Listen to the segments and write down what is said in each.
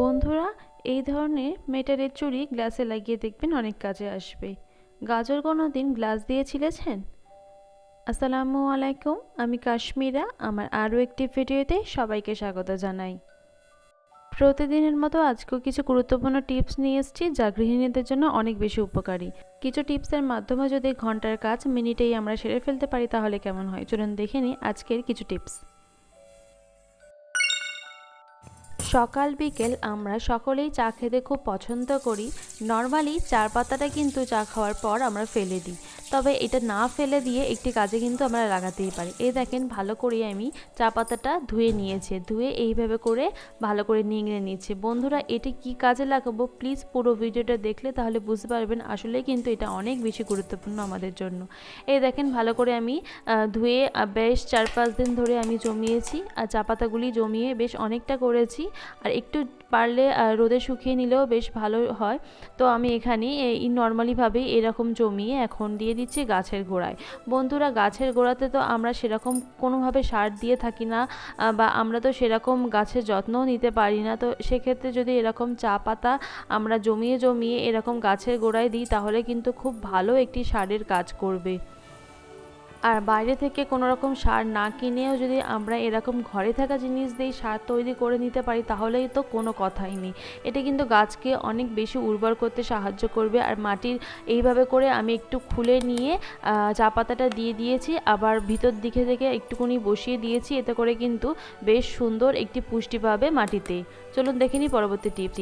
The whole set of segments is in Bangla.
বন্ধুরা, এই ধরনের মেটালের চুড়ি গ্লাসে লাগিয়ে দেখবেন অনেক কাজে আসবে। গাজর কোনো দিন গ্লাস দিয়ে ছিলেছেন? আসসালামু আলাইকুম, আমি কাশ্মীরা, আমার আরও একটি ভিডিওতে সবাইকে স্বাগত জানাই। প্রতিদিনের মতো আজকেও কিছু গুরুত্বপূর্ণ টিপস নিয়ে এসেছি, যা গৃহিণীদের জন্য অনেক বেশি উপকারী। কিছু টিপসের মাধ্যমে যদি ঘণ্টার কাজ মিনিটেই আমরা সেরে ফেলতে পারি, তাহলে কেমন হয়? চলুন দেখে নিই আজকের কিছু টিপস। সকাল বিকেল আমরা সকলেই চা খেতে খুব পছন্দ করি। নর্মালি চার পাতাটা কিন্তু চা খাওয়ার পর আমরা ফেলে দিই। তবে এটা না ফেলে দিয়ে একটি কাজে কিন্তু আমরা লাগাতেই পারি। এই দেখেন ভালো করে আমি চা পাতাটা ধুয়ে নিয়েছে। ধুয়ে এইভাবে করে ভালো করে নিংড়ে নিচ্ছে। বন্ধুরা, এটি কি কাজে লাগাবো? প্লিজ পুরো ভিডিওটা দেখলে তাহলে বুঝতে পারবেন আসলে কিন্তু এটা অনেক বেশি গুরুত্বপূর্ণ আমাদের জন্য। এই দেখেন ভালো করে আমি ধুয়ে বেশ চার পাঁচ দিন ধরে আমি জমিয়েছি। আর চা পাতাগুলি জমিয়ে বেশ অনেকটা করেছি। আর একটু পারলে রোদে শুকিয়ে নিলেও বেশ ভালো হয়। তো আমি এখানে এই নর্মালিভাবেই এরকম জমিয়ে এখন দিয়ে দিচ্ছি গাছের গোড়ায়। বন্ধুরা, গাছের গোড়াতে তো আমরা সেরকম কোনোভাবে সার দিয়ে থাকি না বা আমরা তো সেরকম গাছের যত্নও নিতে পারি না। তো সেক্ষেত্রে যদি এরকম চা পাতা আমরা জমিয়ে জমিয়ে এরকম গাছের গোড়ায় দিই, তাহলে কিন্তু খুব ভালো একটি সারের কাজ করবে। আর বাইরে থেকে কোনো রকম সার না কিনেও যদি আমরা এরকম ঘরে থাকা জিনিস দিয়েই সার তৈরি করে নিতে পারি, তাহলেই তো কোনো কথাই নেই। এটা কিন্তু গাছকে অনেক বেশি উর্বর করতে সাহায্য করবে। আর মাটির এইভাবে করে আমি একটু খুলে নিয়ে চা পাতাটা দিয়ে দিয়েছি। আবার ভিতর দিকে থেকে একটুকুনি বসিয়ে দিয়েছি। এতে করে কিন্তু বেশ সুন্দর একটি পুষ্টি পাবে মাটিতে। চলুন দেখে নিই পরবর্তী টিপ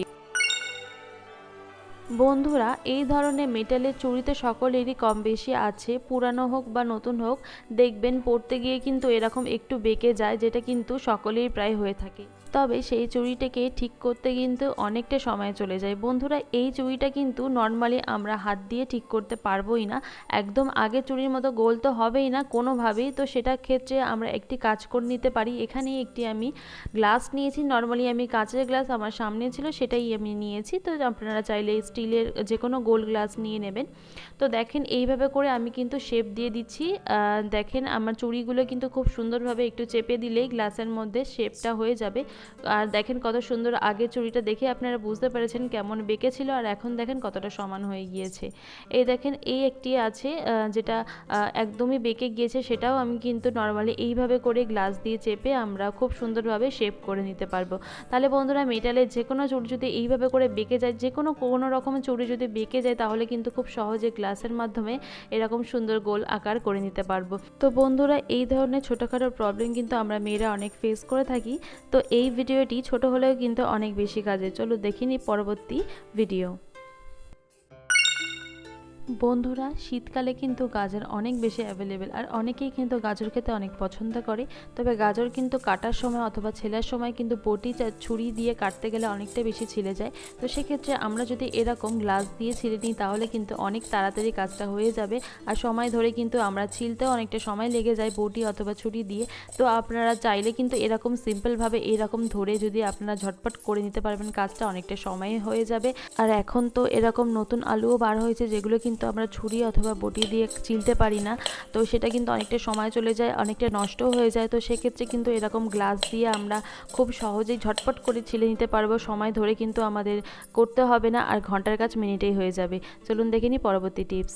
বন্ধুরা, এই ধরনের মেটালের চুড়িতে সকলেরই কম বেশি আছে। পুরানো হোক বা নতুন হোক, দেখবেন পড়তে গিয়ে কিন্তু এরকম একটু বেঁকে যায়, যেটা কিন্তু সকলেই প্রায় হয়ে থাকে। তবে সেই চুড়িটাকে ঠিক করতে কিন্তু অনেকটা সময় চলে যায়। বন্ধুরা, এই চুড়িটা কিন্তু নর্মালি আমরা হাত দিয়ে ঠিক করতে পারবোই না। একদম আগে চুড়ির মতো গোল তো হবেই না কোনোভাবেই। তো সেটার ক্ষেত্রে আমরা একটি কাজ করে নিতে পারি। এখানে একটি আমি গ্লাস নিয়েছি। নর্মালি আমি কাঁচের গ্লাস আমার সামনে ছিল, সেটাই আমি নিয়েছি। তো আপনারা চাইলে স্টিলের যে কোনো গোল গ্লাস নিয়ে নেবেন। তো দেখেন এইভাবে করে আমি কিন্তু শেপ দিয়ে দিচ্ছি। দেখেন আমার চুড়িগুলো কিন্তু খুব সুন্দরভাবে একটু চেপে দিলেই গ্লাসের মধ্যে শেপটা হয়ে যাবে। আর দেখেন কত সুন্দর আগে চুড়িটা দেখে আপনারা বুঝতে পেরেছেন কেমন বেঁকে ছিল আর এখন দেখেন কতটা সমান হয়ে গিয়েছে। এই দেখেন এই একটি আছে যেটা একদমই বেঁকে গিয়েছে সেটাও আমি কিন্তু নর্মালি এইভাবে করে গ্লাস দিয়ে চেপে আমরা খুব সুন্দরভাবে শেপ করে নিতে পারব। তাহলে বন্ধুরা, মেটালের যে কোনো চুড়ি যদি এইভাবে করে বেঁকে যায় যে কোনো কোনো রকমের চুড়ি যদি বেঁকে যায়, তাহলে কিন্তু খুব সহজে গ্লাসের মাধ্যমে এরকম সুন্দর গোল আকার করে নিতে পারব। তো বন্ধুরা, এই ধরনের ছোটোখাটো প্রবলেম কিন্তু আমরা মেয়েরা অনেক ফেস করে থাকি। তো এই ভিডিওটি ছোট হলেও কিন্তু অনেক বেশি কাজে। চলো দেখিনি পরবর্তী ভিডিও বন্ধুরা, শীতকালে কিন্তু গাজর অনেক বেশি অ্যাভেলেবেল আর অনেকেই কিন্তু গাজর খেতে অনেক পছন্দ করে। তবে গাজর কিন্তু কাটার সময় অথবা ছেলার সময় কিন্তু বটি ছুরি দিয়ে কাটতে গেলে অনেকটা বেশি ছিলে যায়। তো সেক্ষেত্রে আমরা যদি এরকম গ্লাস দিয়ে ছিলে নিই, তাহলে কিন্তু অনেক তাড়াতাড়ি কাজটা হয়ে যাবে। আর সময় ধরে কিন্তু আমরা ছিলতেও অনেকটা সময় লেগে যায় বটি অথবা ছুরি দিয়ে। তো আপনারা চাইলে কিন্তু এরকম সিম্পলভাবে এরকম ধরে যদি আপনারা ঝটপট করে নিতে পারবেন, কাজটা অনেকটা সময় হয়ে যাবে। আর এখন তো এরকম নতুন আলুও বার হয়েছে, যেগুলো কিন্তু কিন্তু আমরা ছুরি অথবা বটি দিয়ে চিলতে পারি না। তো সেটা কিন্তু অনেকটা সময় চলে যায়, অনেকটা নষ্ট হয়ে যায়। তো সেক্ষেত্রে কিন্তু এরকম গ্লাস দিয়ে আমরা খুব সহজেই ঝটপট করে ছিলে নিতে পারব। সময় ধরে কিন্তু আমাদের করতে হবে না, আর ঘণ্টার কাজ মিনিটেই হয়ে যাবে। চলুন দেখে নিই পরবর্তী টিপস।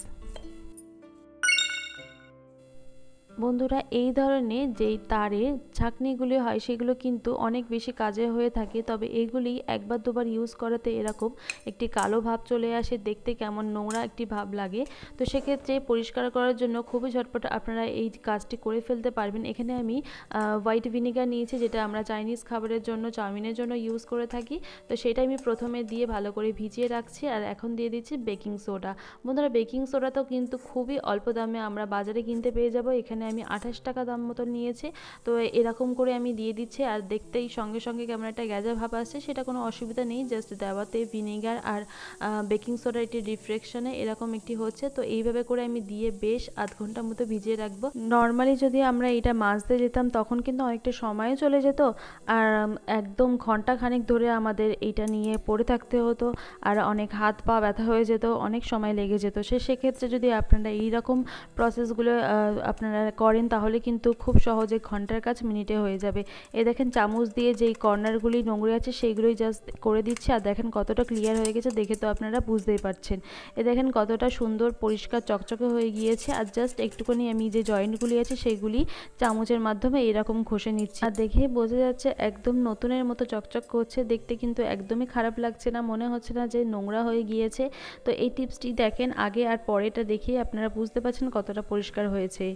বন্ধুরা, এই ধরনের যেই তারের ছাঁকনিগুলি হয়, সেগুলো কিন্তু অনেক বেশি কাজে হয়ে থাকে। তবে এগুলি একবার দুবার ইউজ করাতে এরকম একটি কালো ভাব চলে আসে, দেখতে কেমন নোংরা একটি ভাব লাগে। তো সেক্ষেত্রে পরিষ্কার করার জন্য খুবই ঝটপট আপনারা এই কাজটি করে ফেলতে পারবেন। এখানে আমি হোয়াইট ভিনিগার নিয়েছি, যেটা আমরা চাইনিজ খাবারের জন্য, চাউমিনের জন্য ইউজ করে থাকি। তো সেটা আমি প্রথমে দিয়ে ভালো করে ভিজিয়ে রাখছি আর এখন দিয়ে দিচ্ছি বেকিং সোডা বন্ধুরা বেকিং সোডা তো কিন্তু খুবই অল্প দামে আমরা বাজারে কিনতে পেয়ে যাব। এখানে আমি আঠাশ টাকা দাম মতন নিয়েছে। তো এরকম করে আমি দিয়ে দিচ্ছি আর দেখতেই সঙ্গে সঙ্গে কেমন একটা গ্যাজা ভাব আসছে, সেটা কোনো অসুবিধা নেই জাস্ট দেওয়াতে ভিনেগার আর বেকিং সোডার একটি রিফ্রেকশনে এরকম একটি হচ্ছে। তো এইভাবে করে আমি দিয়ে বেশ আধ ঘণ্টার মতো ভিজিয়ে রাখব। নর্মালি যদি আমরা এটা মাজতে যেতাম, তখন কিন্তু অনেকটা সময়ও চলে যেত। আর একদম ঘণ্টা খানেক ধরে আমাদের এইটা নিয়ে পড়ে থাকতে হতো। আর অনেক হাত পা ব্যথা হয়ে যেত, অনেক সময় লেগে যেত। সে, সেক্ষেত্রে যদি আপনারা এইরকম প্রসেসগুলো আপনারা করেন, তাহলে কিন্তু খুব সহজে ঘণ্টার কাজ মিনিটে হয়ে যাবে। এ দেখেন, চামচ দিয়ে যেই কর্নারগুলি নোংরা আছে, সেইগুলোই জাস্ট করে দিচ্ছে। আর দেখেন, কতটা ক্লিয়ার হয়ে গেছে, দেখে তো আপনারা বুঝতেই পারছেন। এ দেখেন, কতটা সুন্দর, পরিষ্কার, চকচকে হয়ে গিয়েছে। আর জাস্ট একটুখানি আমি যে জয়েন্টগুলি আছে সেইগুলি চামচের মাধ্যমে এরকম ঘষে নিচ্ছি। আর দেখে বোঝা যাচ্ছে, একদম নতুনের মতো চকচক করছে। দেখতে কিন্তু একদমই খারাপ লাগছে না, মনে হচ্ছে না যে নোংরা হয়ে গিয়েছে। তো এই টিপসটি দেখেন, আগে আর পরেটা দেখিয়ে আপনারা বুঝতে পারছেন কতটা পরিষ্কার হয়েছে।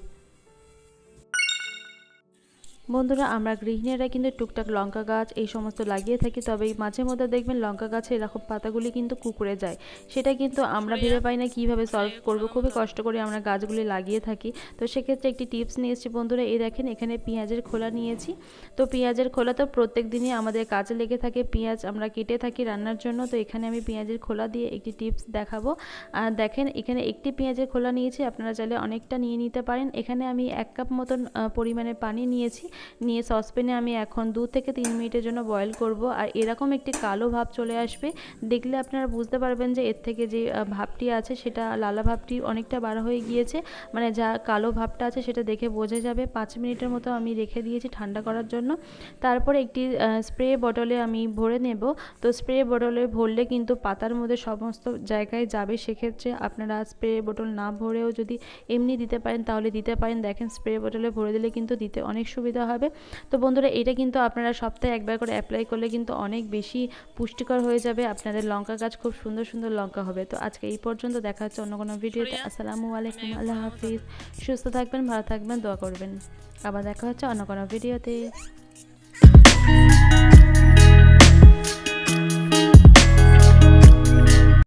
বন্ধুরা, আমরা গৃহিণীরা কিন্তু টুকটাক লঙ্কা গাছ, এই সমস্ত লাগিয়ে থাকি তবে মাঝে মধ্যে দেখবেন লঙ্কা গাছে এরকম পাতাগুলি কিন্তু কুকুরে যায়। সেটা কিন্তু আমরা ভেবে পাই না কীভাবে সলভ করব, খুবই কষ্ট করে আমরা গাছগুলি লাগিয়ে থাকি। তো সেক্ষেত্রে একটি টিপস নিয়ে এসেছি বন্ধুরা, এই দেখেন এখানে পেঁয়াজের খোলা নিয়েছি। তো পেঁয়াজের খোলা তো প্রত্যেক দিনই আমাদের কাজে লেগে থাকে, পেঁয়াজ আমরা কেটে থাকি রান্নার জন্য। তো এখানে আমি পেঁয়াজের খোলা দিয়ে একটি টিপস দেখাবো। আর দেখেন এখানে একটি পেঁয়াজের খোলা নিয়েছি, আপনারা চাইলে অনেকটা নিয়ে নিতে পারেন। এখানে আমি এক কাপ মতন পরিমাণে পানি নিয়েছি। নিয়ে সসপ্যানে আমি এখন দু থেকে তিন মিনিটের জন্য বয়েল করব। আর এরকম একটি কালো ভাব চলে আসবে। দেখলে আপনারা বুঝতে পারবেন যে এর থেকে যে ভাবটি আছে সেটা লালা ভাবটি অনেকটা বার হয়ে গিয়েছে। মানে যা কালো ভাবটা আছে সেটা দেখে বোঝা যাবে। পাঁচ মিনিটের মতো আমি রেখে দিয়েছি ঠান্ডা করার জন্য। তারপরে একটি স্প্রে বটলে আমি ভরে নেব। তো স্প্রে বটলে ভরলে কিন্তু পাতার মধ্যে সমস্ত জায়গায় যাবে। সেক্ষেত্রে আপনারা স্প্রে বোতল না ভরেও যদি এমনি দিতে পারেন, তাহলে দিতে পারেন। দেখেন স্প্রে বোতলে ভরে দিলে কিন্তু দিতে অনেক সুবিধা হবে। তো বন্ধুরা এটা কিন্তু আপনারা সপ্তাহে একবার করে অ্যাপ্লাই করলে কিন্তু অনেক বেশি পুষ্টিকর হয়ে যাবে। আপনাদের লঙ্কা গাছ খুব সুন্দর সুন্দর লঙ্কা হবে। তো আজকে এই পর্যন্ত দেখা হচ্ছে অন্য কোনো ভিডিওতে। আসসালামু আলাইকুম আল্লাহ হাফিজ। সুস্থ থাকবেন ভালো থাকবেন দোয়া করবেন। আবার দেখা হচ্ছে অন্য কোনো ভিডিওতে।